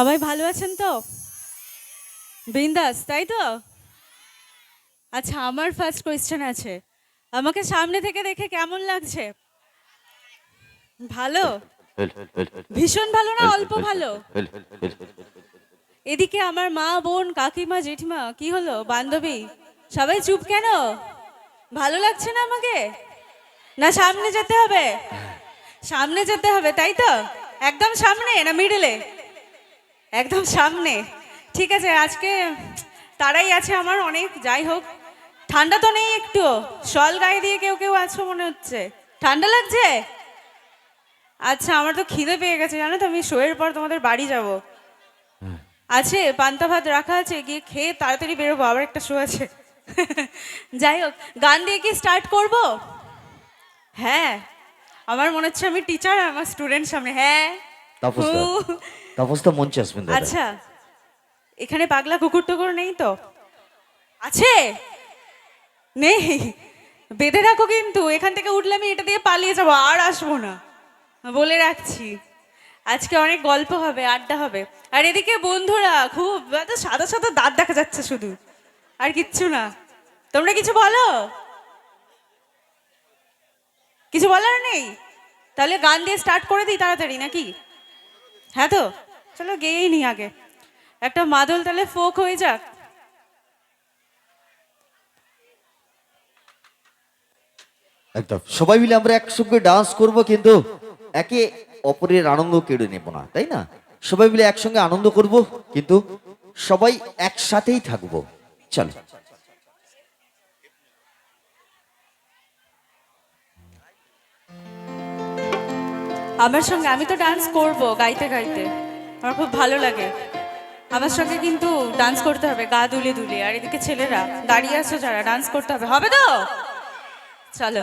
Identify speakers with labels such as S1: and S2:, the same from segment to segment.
S1: সবাই
S2: ভালো আছেন তো? বিন্দাস, তাই তো? আচ্ছা আমার ফার্স্ট কোয়েশ্চেন আছে। আমাকে সামনে থেকে দেখে কেমন লাগছে? ভালো? ভীষণ ভালো না, অল্প ভালো? এদিকে আমার মা, বোন, কাকিমা, জেঠিমা, কি হলো, বান্ধবী? সবাই চুপ কেন? ভালো লাগছে না আমাকে? না, সামনে যেতে হবে? সামনে যেতে হবে, তাই তো? একদম সামনে না মিডলে একদম সামনে। ঠিক আছে আজকে তারাই আছে আমার অনেক যাই হোক। ঠান্ডা তো নেই একটু শল গায়ে দিয়ে কেউ কেউ আছো মনে হচ্ছে। ঠান্ডা লাগছে? আচ্ছা আমার তো খিদে পেয়ে গেছে জানো তো আমি শোয়ের পর তোমাদের বাড়ি যাব। আছে পান্তা ভাত রাখা আছে গিয়ে খেয়ে তাড়াতাড়ি বেরোবো আবার একটা শো আছে। যাই হোক গান দিয়ে কি স্টার্ট করব? হ্যাঁ আমার মনে হচ্ছে আমি টিচার আমার স্টুডেন্ট সামনে। হ্যাঁ। হু।
S1: তাপসদা মঞ্চে আসবেন
S2: আচ্ছা এখানে পাগলা কুকুর টুকুর নেই তো? আছে? নেই। বেঁধে রাখো কিন্তু, এখান থেকে উঠলে আমি এটা দিয়ে পালিয়ে যাব, আর আসব না। বলে রাখছি। আজকে অনেক গল্প হবে, আড্ডা হবে। আর এদিকে বন্ধুরা, খুব সাদা সাদা দাঁত দেখা যাচ্ছে শুধু। আর কিচ্ছু না। তোমরা কিছু বলো? কিছু বলার নেই? তাহলে গান দিয়ে স্টার্ট করে দিই তাড়াতাড়ি, নাকি? হ্যাঁ তো? চলো গেয়েই নি আগে। একটা মাদল তাহলে ফোক হয়ে যাক।
S1: একদম। সবাই মিলে আমরা একসঙ্গে ডান্স করব কিন্তু একে অপরের আনন্দ কেড়ে নেব না, তাই না? সবাই মিলে একসঙ্গে আনন্দ করব, কিন্তু সবাই একসাথেই থাকব। চলো।
S2: আমার সঙ্গে আমি তো ডান্স করব গাইতে গাইতে। আমার খুব ভালো লাগে। আমার সঙ্গে কিন্তু ডান্স করতে হবে, গা দুলে দুলে আর এদিকে ছেলেরা, দাঁড়িয়ে আছো যারা ডান্স করতে হবে। হবে তো? চলো।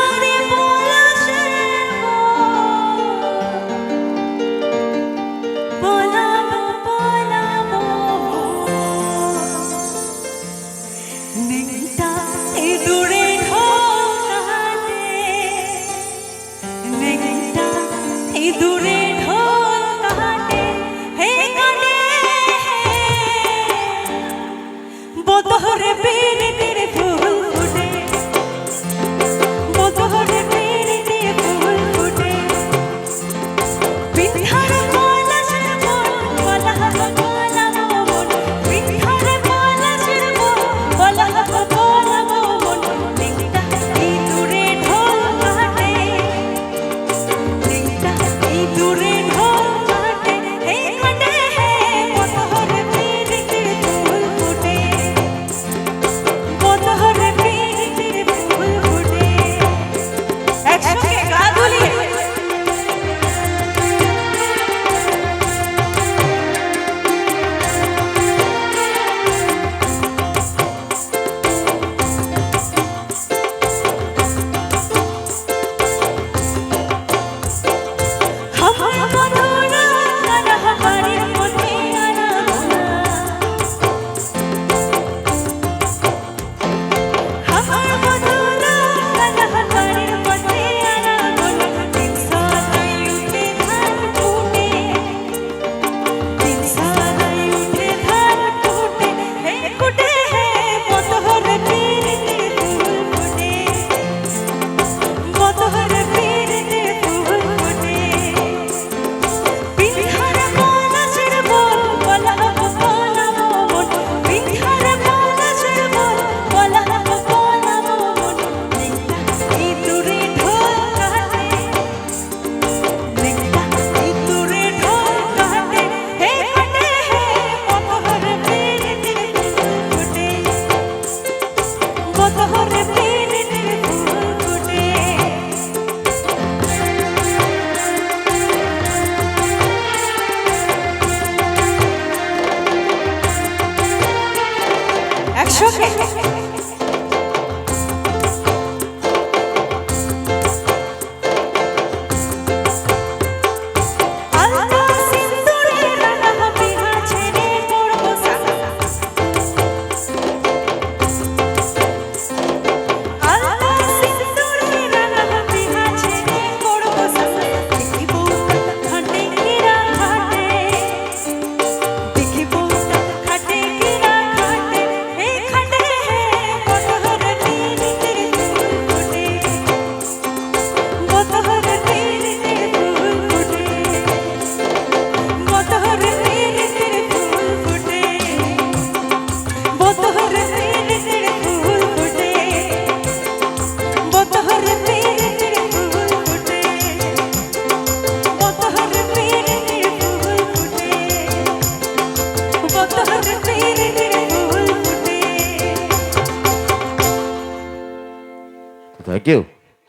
S1: থ্যাংক ইউ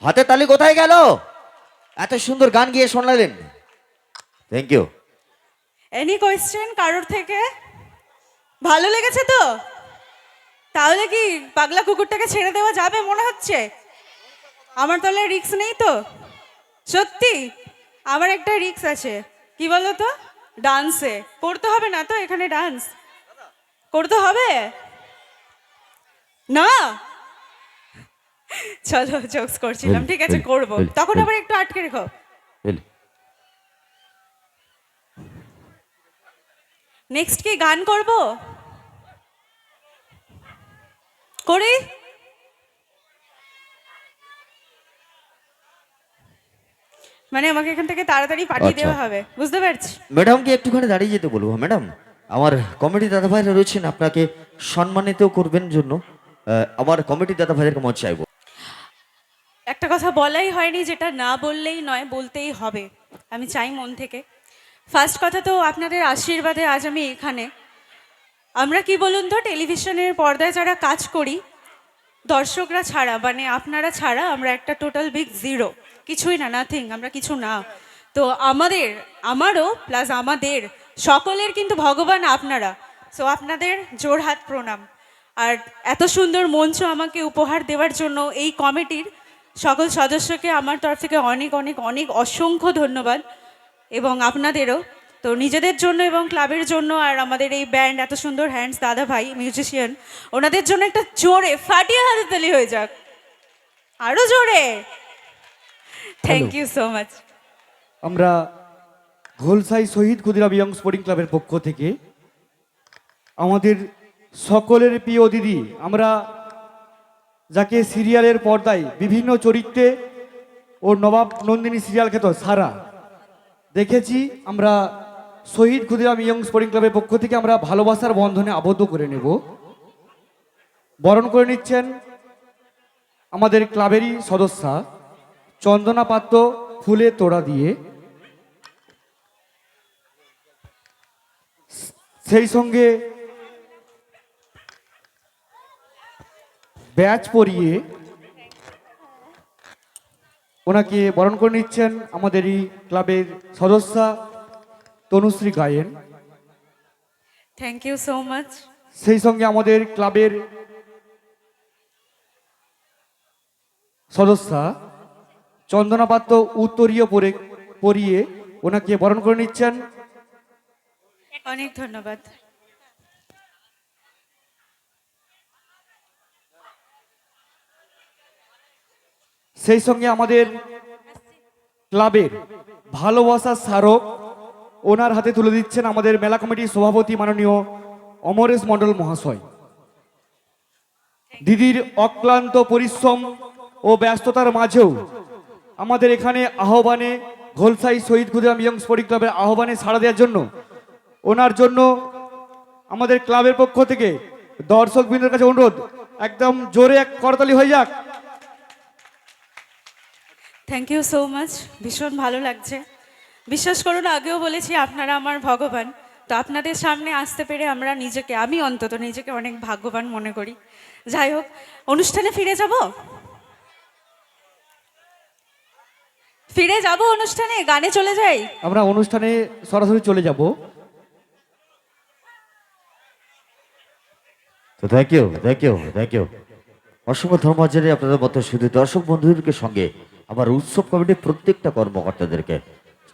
S1: হাতে তালি কোথায় গেল? এত সুন্দর গান গিয়ে শোনালেন। থ্যাংক ইউ
S2: এনি কোয়েশ্চেন কারোর থেকে? ভালো লেগেছে তো? তাহলে কি পাগলা কুকুরটাকে ছেড়ে দেওয়া যাবে মনে হচ্ছে? আমার তাহলে রিক্স নেই তো? সত্যি? আমার একটা রিক্স আছে। কি বলো তো ডান্সে। করতে হবে না তো এখানে ডান্স? করতে হবে? না? চলো জোকস করছিলাম ঠিক আছে করব। তখন আবার একটু আটকে রেখো। নেক্সট কি গান করব? করি? মানে আমাকে এখান থেকে তাড়াতাড়ি পাঠিয়ে
S1: আচ্ছা।
S2: দেওয়া হবে। বুঝতে পারছি?
S1: ম্যাডামকে একটুখানি দাঁড়িয়ে যেতে বলব ম্যাডাম। আমার কমিটি দাদা ভাইরা রয়েছেন আপনাকে সম্মানিত করবেন জন্য। আমার কমিটি দাদা ভাইদের মঞ্চ চাইব।
S2: একটা কথা বলাই হয়নি যেটা না বললেই নয় বলতেই হবে। আমি চাই মন থেকে। ফার্স্ট কথা তো আপনাদের আশীর্বাদে আজ আমি এখানে। আমরা কি বলুন তো টেলিভিশনের পর্দায় যারা কাজ করি দর্শকরা ছাড়া মানে আপনারা ছাড়া আমরা একটা টোটাল বিগ জিরো কিছুই না নাথিং আমরা কিছু না। তো আমাদের, আমারও প্লাস আমাদের, সকলের কিন্তু ভগবান আপনারা। সো আপনাদের জোরহাত প্রণাম। আর এত সুন্দর মঞ্চ আমাকে উপহার দেওয়ার জন্য এই কমিটির সকল সদস্যকে আমার তরফ থেকে অনেক অনেক অনেক অসংখ্য ধন্যবাদ এবং আপনাদেরও। তো নিজেদের জন্য এবং ক্লাবের জন্য আর আমাদের এই ব্যান্ড এত সুন্দর হ্যান্ডস দাদা ভাই মিউজিশিয়ান ওনাদের জন্য একটা জোরে ফাটিয়ে হাতে তালি হয়ে যাক। আরও জোরে। থ্যাংক ইউ সো মাচ
S3: আমরা ঘোলসাই শহীদ ক্ষুদিরাম ইয়ং স্পোর্টিং ক্লাবের পক্ষ থেকে আমাদের সকলের প্রিয় দিদি আমরা যাকে সিরিয়ালের পর্দায় বিভিন্ন চরিত্রে ও নবাব নন্দিনী সিরিয়াল খেত সারা দেখেছি আমরা শহীদ ক্ষুদিরাম ইয়ং স্পোর্টিং ক্লাবের পক্ষ থেকে আমরা ভালোবাসার বন্ধনে আবদ্ধ করে নেব। বরণ করে নিচ্ছেন আমাদের ক্লাবেরই সদস্যা। চন্দনা পাত্র ফুলে তোড়া দিয়ে। সেই সঙ্গে ব্যাচ পরিয়ে ওনাকে বরণ করে নিচ্ছেন আমাদের এই ক্লাবের সদস্যা Tanushree Gayen.
S2: Thank you so much
S3: সেই সঙ্গে আমাদের ক্লাবের সদস্যা চন্দনা পাত্র উত্তরীয় পরে পরিয়ে ওনাকে বরণ করে নিচ্ছেন।
S2: অনেক ধন্যবাদ।
S3: সেই সঙ্গে আমাদের ক্লাবের ভালোবাসার স্মারক ওনার হাতে তুলে দিচ্ছেন আমাদের মেলা কমিটির সভাপতি মাননীয় অমরেশ মণ্ডল মহাশয়। দিদির অক্লান্ত পরিশ্রম ও ব্যস্ততার মাঝেও আমাদের এখানে আহ্বানে ঘোলসাই শহীদ ক্ষুদিরাম ইয়ং স্পোর্টিং ক্লাবের আহ্বানে সাড়া দেওয়ার জন্য, ওনার জন্য আমাদের ক্লাবের পক্ষ থেকে দর্শক বৃন্দের কাছে অনুরোধ, একদম জোরে এক করতালি হয়ে যাক।
S2: থ্যাংক ইউ সো মাচ ভীষণ ভালো লাগছে। বিশ্বাস করুন, আগেও বলেছি আপনারা আমার ভগবান, তো আপনাদের সামনে আসতে পেরে আমরা নিজেকে, আমি অন্তত নিজেকে অনেক ভাগ্যবান মনে করি। যাই হোক, অনুষ্ঠানে ফিরে যাব? ফিরে যাব অনুষ্ঠানে? গানে চলে যাই?
S3: আমরা অনুষ্ঠানে সরাসরি চলে যাব।
S1: তো thank you thank you thank you অসংখ্য ধর্মাচারী আপনাদের মতো শুধু দর্শক বন্ধুদেরকে সঙ্গে। আমার উৎসব কমিটির প্রত্যেকটা কর্মকর্তাদেরকে।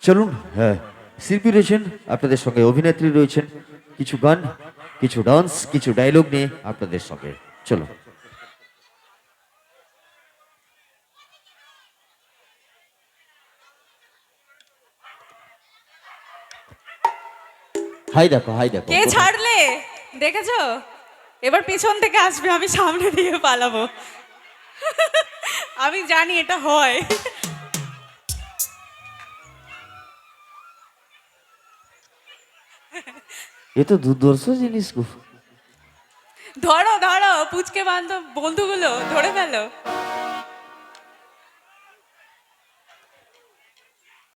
S1: চলুন হ্যাঁ শিল্পী রয়েছেন আপনাদের সঙ্গে অভিনেত্রী রয়েছেন। কিছু গান কিছু ডান্স কিছু ডায়লগ নিয়ে আপনাদের সঙ্গে। চলুন। হাই দেখো হাই দেখো।
S2: কে ছাড়লে? দেখেছ? এবার পিছন থেকে আসবে আমি সামনে দিয়ে পালাবো। আমি জানি এটা হয়।
S1: এ তো দুর্দর্শ জিনিস গো।
S2: ধরো ধরো পুচকে বান্ধব বন্ধুগুলো ধরে ফেলো।